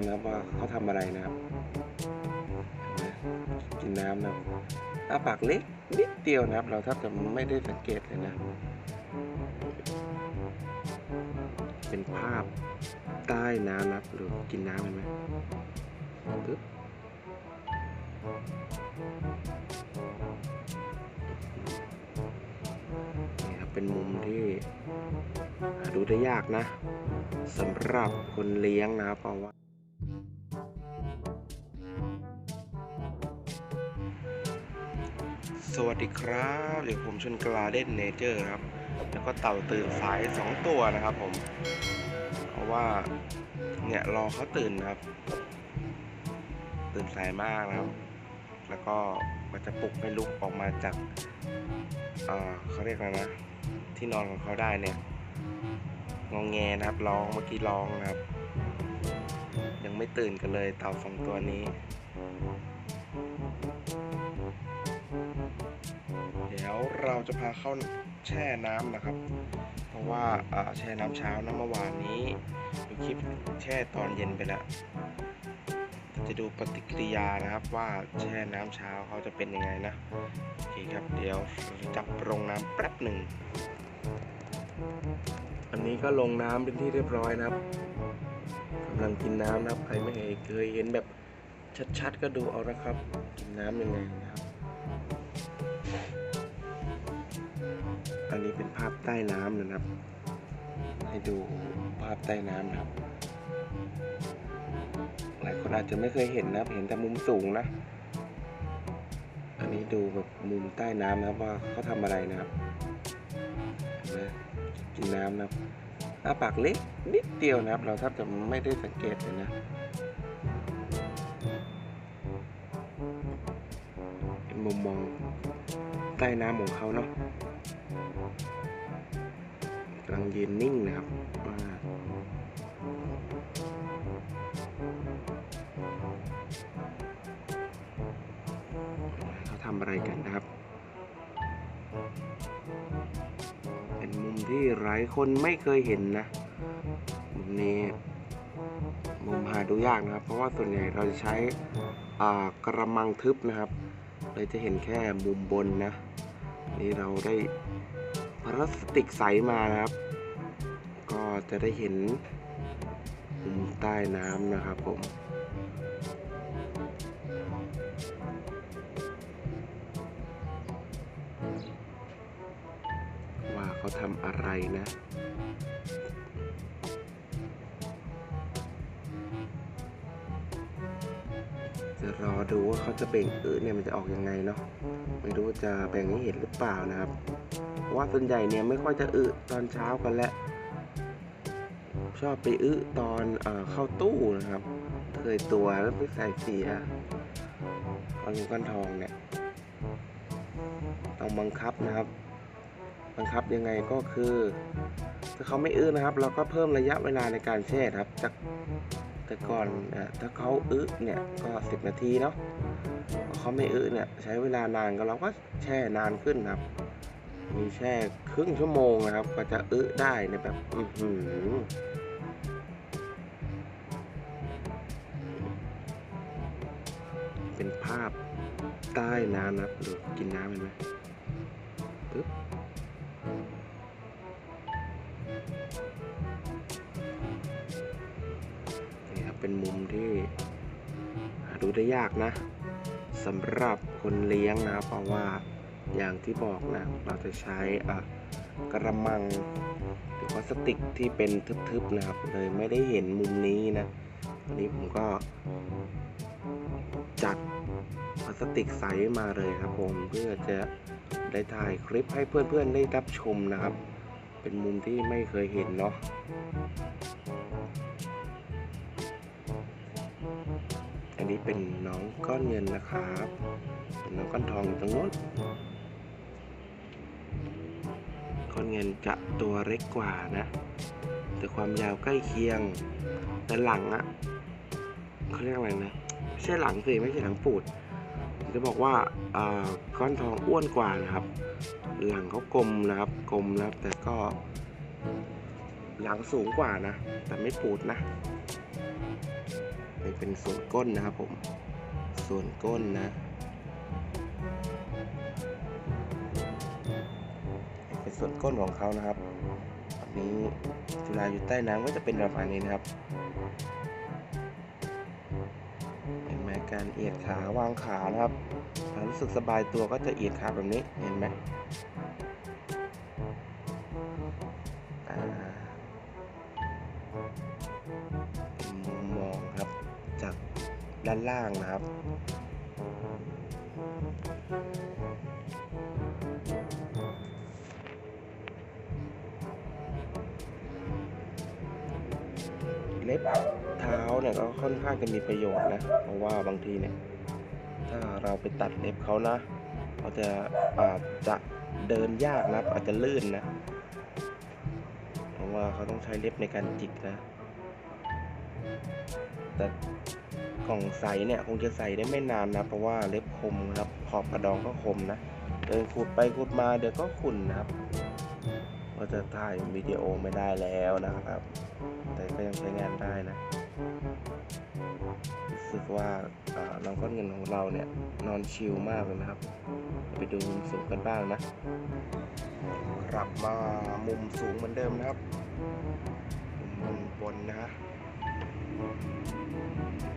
ำนะครับว่าเขาทำอะไรนะครับกินน้ำนะครับอ้าปากเล็กนิดเดียวนะครับ เราแทบจะไม่ได้สังเกตเลยนะ เป็นภาพใต้น้ำนะครับหรือกินน้ำเห็นไหมปึ๊บนี่ครับเป็นมุมที่ดูได้ยากนะสำหรับคนเลี้ยงนะครับเพราะว่า สวัสดีครับอยู่ผมชนกลาเด่นเนเจอร์ครับ แล้วก็เต่าตื่นสายสองตัวนะครับผม เพราะว่าเนี่ยรอเขาตื่นครับ ตื่นสายมากนะครับ แล้วก็ก็จะปลุกให้ลุกออกมาจากเอ่อเขาเรียกอะไรนะ ที่นอนของเขาได้เนี่ยงองแงนะครับร้องเมื่อกี้ร้องนะครับ ยังไม่ตื่นกันเลยเต่าสองตัวนี้ เดี๋ยวเราจะพาเข้าแช่น้ำนะครับ เพราะว่าแช่น้ำเช้านะเมื่อวานนี้ดูคลิปแช่ตอนเย็นไปแล้วจะดูปฏิกิริยานะครับว่าแช่น้ำเช้าเขาจะเป็นยังไงนะโอเคครับเดี๋ยวจับลงน้ำแป๊บหนึ่งอันนี้ก็ลงน้ำเป็นที่เรียบร้อยนะครับกำลังกินน้ำนะครับใครไม่เคยเห็นแบบชัดๆ ก็ดูเอานะครับ กินน้ำยังไงนะครับ อันนี้เป็นภาพใต้น้ำนะครับ ให้ดูภาพใต้น้ำนะครับ หลายคนอาจจะไม่เคยเห็นนะเห็นแต่มุมสูงนะ อันนี้ดูแบบมุมใต้น้ำนะครับว่าเขาทำอะไรนะครับนไหมกินน้ำนะครับอาปากเล็กนิดเดียวนะครับ เราแทบจะไม่ได้สังเกตเลยนะมุมมองใต้น้ำของเขาเนาะำลังยืนนิ่งนะครับอ่าเขาทำอะไรกันนะครับ เป็นมุมที่หลายคนไม่เคยเห็นนะ มุมนี้มุมหาดูยากนะครับ เพราะว่าส่วนใหญ่เราจะใช้กระมังทึบนะครับเลยจะเห็นแค่มุมบนนะ นี่เราได้ พลาสติกใสมานะครับ ก็จะได้เห็นมุมใต้น้ำนะครับผมว่าเขาทำอะไรนะจะรอดูว่าเขาจะเบ่งอึเนี่ยมันจะออกยังไงเนาะไม่รู้ว่าจะแบ่งให้เห็นหรือเปล่านะครับ ว่าส่วนใหญ่เนี่ยไม่ค่อยจะอึตอนเช้ากันแหละ ชอบไปอึตอนเอเข้าตู้นะครับ เคยตัวแล้วไปใส่เสียตอนอยู่ก้นทองเนี่ยต้องบังคับนะครับ บังคับยังไงก็คือถ้าเขาไม่อึนะครับ เราก็เพิ่มระยะเวลาในการแช่ครับจากแต่ก่อนนะถ้าเขาอึเนี่ยก็10นาทีเนาะเขาไม่อึเนี่ยใช้เวลานานก็เราก็แช่นานขึ้นครับ มีแช่ครึ่งชั่วโมงนะครับ ก็จะอึได้ในแบบ อือหือเป็นภาพใต้น้ำนะครับดูกินน้ำเห็นไหมปึ๊บนี่ครับเป็นมุมที่ดูได้ยากนะสำหรับคนเลี้ยงนะเพราะว่า อย่างที่บอกนะ เราจะใช้กระมังหรือพลาสติกที่เป็นทึบๆนะครับ เลยไม่ได้เห็นมุมนี้นะวันนี้ผมก็จัดพลาสติกใสมาเลยครับผมเพื่อจะได้ถ่ายคลิปให้เพื่อนๆได้รับชมนะครับ เป็นมุมที่ไม่เคยเห็นเนาะอันนี้เป็นน้องก้อนเงินนะครับ เป็นน้องก้อนทองอยู่ตรงโน้นก้อนเงินจะตัวเล็กกว่านะ แต่ความยาวใกล้เคียง แต่หลังอะเขาเรียกอะไรนะไม่ใช่หลังสิไม่ใช่หลังปูด จะบอกว่าอ่าก้อนทองอ้วนกว่านะครับ หลังเขากลมนะครับกลมนะครับ แต่ก็ หลังสูงกว่านะ แต่ไม่ปูดนะไปเป็นส่วนก้นนะครับผม ส่วนก้นนะ ส่วนก้นของเขานะครับอันนี้เวลาอยู่ใต้น้ำก็จะเป็นประมาณนี้นะครับ เห็นไหมการเอียดขาวางขานะครับถ้ารู้สึกสบายตัวก็จะเอียดขาแบบนี้เห็นไหมมุมมองครับจากด้านล่างนะครับ เท้าเนี่ยก็ค่อนข้างจะมีประโยชน์นะเพราะว่าบางทีเนี่ยถ้าเราไปตัดเล็บเขานะเขาจะอาจจะเดินยากนะอาจจะลื่นนะเพราะว่าเขาต้องใช้เล็บในการจิกนะ แต่กล่องใสเนี่ยคงจะใส่ได้ไม่นานนะ เพราะว่าเล็บคมครับขอบกระดองก็คมนะ เดินขูดไปขูดมาเดี๋ยวก็ขุ่นนะครับ ก็จะถ่ายวิดีโอไม่ได้แล้วนะครับ แต่ก็ยังใช้งานได้นะรู้สึกว่าน้องก้อนเงินของเราเนี่ยนอนชิลมากเลยนะครับ ไปดูมุมสูงกันบ้างนะกลับมามุมสูงเหมือนเดิมนะครับมุมบนนะฮะ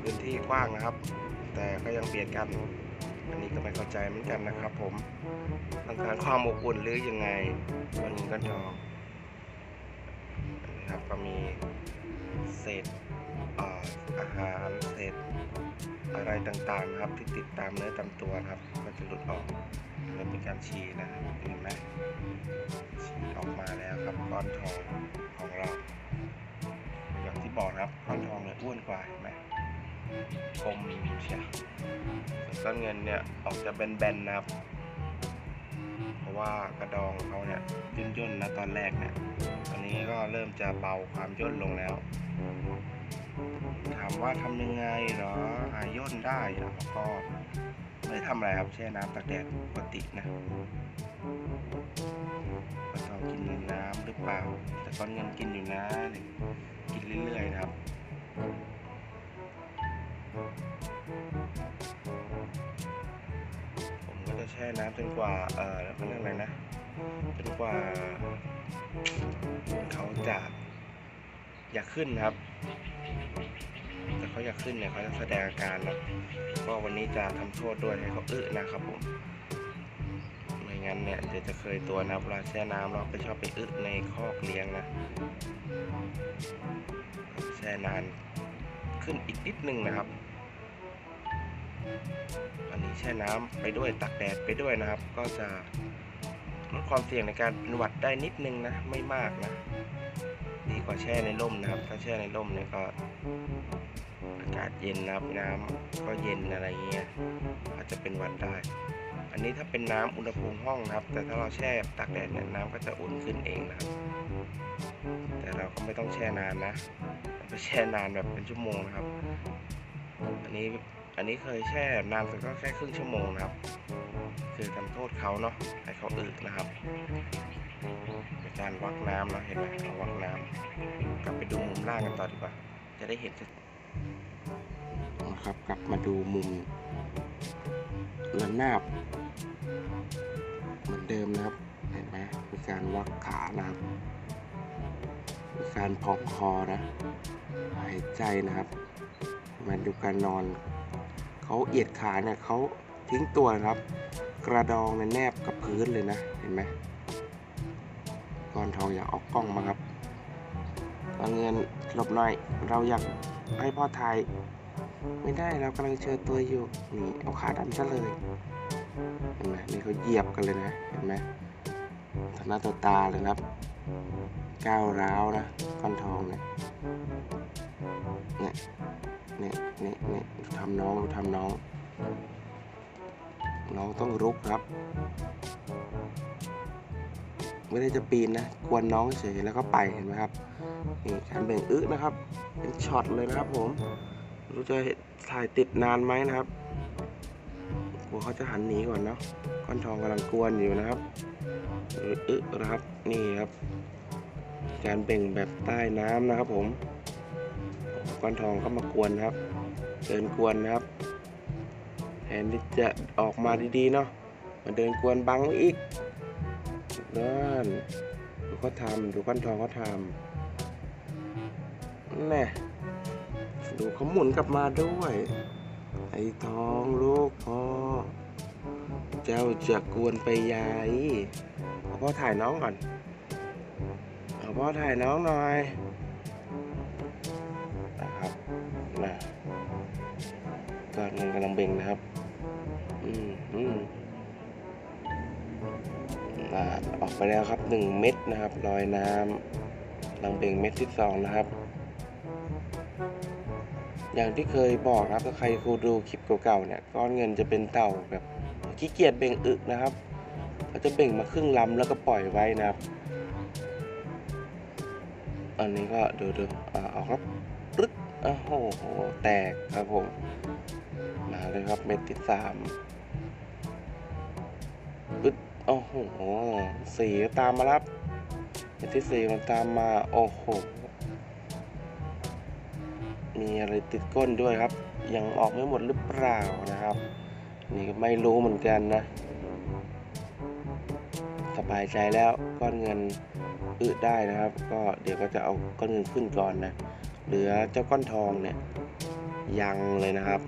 พื้นที่กว้างนะครับ แต่ก็ยังเบียดกัน อันนี้ก็ไม่เข้าใจเหมือนกันนะครับผมต้องการความอบอุ่นหรือยังไงวันนี้ก็ทองนะครับก็มีเศษอาอาหารเศษอะไรต่างๆนะครับที่ติดตามเนื้อตามตัวนะครับ ก็จะหลุดออกแล้วเป็นการฉี่นะเห็นไหมฉี่ออกมาแล้วครับก้อนทองของเรา อย่างที่บอกนะครับก้อนทองเนี่ยอ้วนกว่าเห็นไหม คมเชียส่วนก้อนเงินเนี่ยออกจะแบนๆนะครับ เพราะว่ากระดองเขาเนี่ยย่นย่นๆนะตอนแรกเนี่ยตอนนี้ก็เริ่มจะเบาความย่นลงแล้ว ถามว่าทำยังไงเหรอหาย่นได้แล้วก็ไม่ได้ทำอะไรครับแช่น้ำตากแดดปกตินะก็ต้องกินน้ำหรือเปล่า แต่ก้อนเงินกินอยู่นะ กินเรื่อยๆนะครับ ผมก็จะแช่น้ำจนกว่า เออเขาเรียกอะไรนะ จนกว่าเขาจะอยากขึ้นครับ แต่เขาอยากขึ้นเนี่ยเขาจะแสดงอาการนะก็วันนี้จะทำโทษด้วยให้เขาอึนะครับผมไม่งั้นเนี่ยเดี๋ยวจะเคยตัวนะเวลาแช่น้ำเราไปชอบไปอึในคอกเลี้ยงนะแช่นานขึ้นอีกนิดนึงนะครับ อันนี้แช่น้ำไปด้วยตักแดดไปด้วยนะครับ ก็จะลดความเสี่ยงในการเป็นหวัดได้นิดนึงนะ ไม่มากนะ ดีกว่าแช่ในร่มนะครับ ถ้าแช่ในร่มเนี่ยก็อากาศเย็นนะครับน้ำก็เย็นอะไรเงี้ยอาจจะเป็นหวัดได้ อันนี้ถ้าเป็นน้ำอุณหภูมิห้องนะครับ แต่ถ้าเราแช่ตากแดดเนี่ยน้ำก็จะอุ่นขึ้นเองนะครับ แต่เราก็ไม่ต้องแช่นานนะไปแช่นานแบบเป็นชั่วโมงนะครับ อันนี้ อันนี้เคยแช่นานสุดก็แค่ครึ่งชั่วโมงนะครับ คือทำโทษเขาเนาะให้เขาอึนะครับเป็นการวักน้ำเนาะเห็นไหมเราวักน้ำกลับไปดูมุมล่างกันต่อดีกว่า จะได้เห็นนะครับกลับมาดูมุมระนาบ เหมือนเดิมนะครับ เห็นไหมมีการวักขานะครับมีการพองคอนะหายใจนะครับมาดูการนอน เขาเอียดขาเนี่ยเขาทิ้งตัวนะครับ กระดองเนี่ยแนบกับพื้นเลยนะ เห็นไหมก้อนทองอยากออกกล้องมาครับก้อนเงินหลบหน่อย เราอยากให้พ่อถ่ายไม่ได้เรากำลังเชิญตัวอยู่นี่เอาขาดันซะเลยเห็นไหมนี่เขาเหยียบกันเลยนะเห็นไหมต่อหน้าต่อตาเลยครับก้าวร้าวนะก้อนทองเนี่ยเนี่ย เนี่ยเนี่ยเนี่ยดูทำน้องดูทำน้อง น้องต้องรุกครับ ไม่ได้จะปีนนะกวนน้องเฉยแล้วก็ไปเห็นไหมครับนี่การเบ่งอึนะครับ เป็นช็อตเลยนะครับ ผมรู้จะถ่ายติดนานไหมนะครับกลัวเขาจะหันหนีก่อนเนาะก้อนทองกำลังกวนอยู่นะครับอึนะครับนี่ครับ การเบ่งแบบใต้น้ำนะครับผม ก้อนทองก็มากวนครับเดินกวนนะครับแทนที่จะออกมาดีๆเนาะมาเดินกวนบังอีกนั่นดูเขาทำดูก้อนทองเขาทำแน่ดูเขาหมุนกลับมาด้วย ไอ้ทองลูกพ่อเจ้าจะกวนไปยายเอาพ่อถ่ายน้องก่อนเอาพ่อถ่ายน้องหน่อย นะก็เงินกำลังเบ่งนะครับ อืมอืมอ่าออกไปแล้วครับหนึ่งเม็ดนะครับลอยน้ำกำลังเบ่งเม็ดที่สองนะครับ อย่างที่เคยบอกนะครับถ้าใครครูดูคลิปเก่าๆเนี่ยก้อนเงินจะเป็นเต่าแบบขี้เกียจเบ่งอึนะครับเขาจะเบ่งมาครึ่งลำแล้วก็ปล่อยไว้นะครับ อันนี้ก็ดูดูอ่าออกครับ โอ้โห แตกครับผม มาเลยครับเม็ดที่สามปึ๊ดโอ้โหสี่ตามมารับเม็ดที่สี่มันตามมา โอ้โห มีอะไรติดก้นด้วยครับ ยังออกไม่หมดหรือเปล่านะครับ นี่ก็ไม่รู้เหมือนกันนะ สบายใจแล้วก้อนเงินอึได้นะครับ ก็เดี๋ยวก็จะเอาก้อนเงินขึ้นก่อนนะเหลือเจ้าก้อนทองเนี่ยยังเลยนะครับ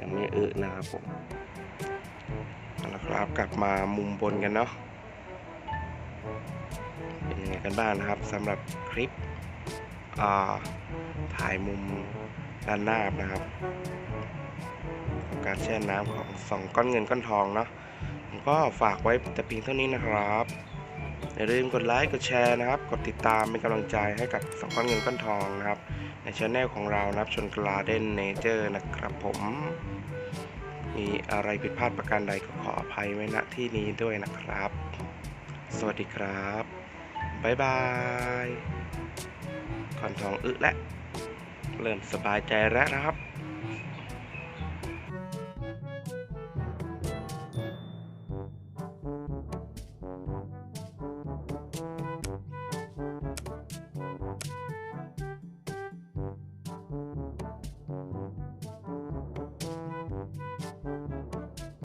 ยังไม่อึนะครับผมเอาละครับกลับมามุมบนกันเนาะเป็นยังไงกันบ้างนะครับสำหรับคลิปถ่ายมุมด้านหน้านะครับ การแช่น้ำของสองก้อนเงินก้อนทองเนาะ ผมก็ฝากไว้แต่เพียงเท่านี้นะครับอย่าลืมกดไลค์กดแชร์นะครับ กดติดตามเป็นกำลังใจให้กับสองก้อนเงินก้อนทองนะครับ ในช anel ของเรานะครับชนกลาเดนเนเจอร์นะครับผม มีอะไรผิดพลาดประการใดก็ขออภัยไว้ณที่นี้ด้วยนะครับ สวัสดีครับบ๊ายบายก่อนทองอึและ เริ่มสบายใจแล้วนะครับ